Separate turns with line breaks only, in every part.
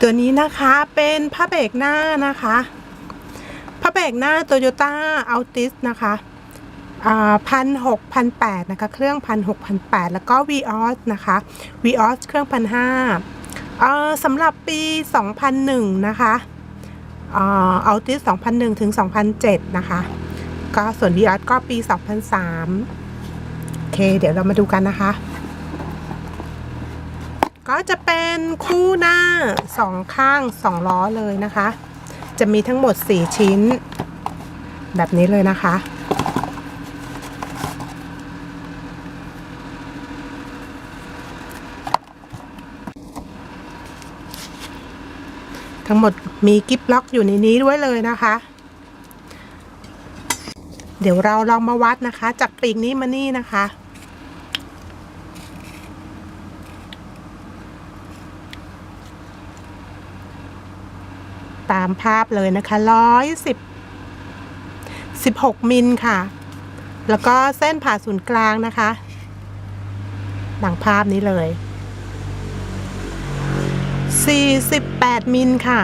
ตัวนี้นะคะเป็นผ้าเบรกหน้านะคะผ้าเบรกหน้า Toyota Altis นะคะพันหกพันแปดนะคะเครื่องพันหกพันแปดแล้วก็ Vios นะคะ Vios เครื่องพันห้าสำหรับปี 2001 นะคะอ่า Altis 2001 ถึง 2007 นะคะ ก็ส่วน Vios ก็ปี 2003 โอเค เดี๋ยวเรามาดูกันนะคะ ก็จะเป็นคู่หน้าสองข้างสองล้อเลยนะคะ จะมีทั้งหมด 4 ชิ้น แบบนี้เลยนะคะ ทั้งหมดมีกิฟล็อกอยู่ในนี้ด้วยเลยนะคะ เดี๋ยวเราลองมาวัดนะคะ จากปีกนี้มานี่นะคะ ตามภาพเลยนะคะร้อยสิบสิบหกมิลค่ะ แล้วก็เส้นผ่าศูนย์กลางนะคะดังภาพนี้เลยสี่สิบแปดมิลค่ะ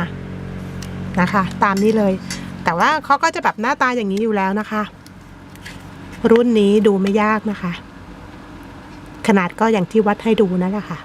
นะคะ ตามนี้เลย แต่ว่าเขาก็จะแบบหน้าตาอย่างนี้อยู่แล้วนะคะ รุ่นนี้ดูไม่ยากนะคะ ขนาดก็อย่างที่วัดให้ดูนั่นแหละค่ะ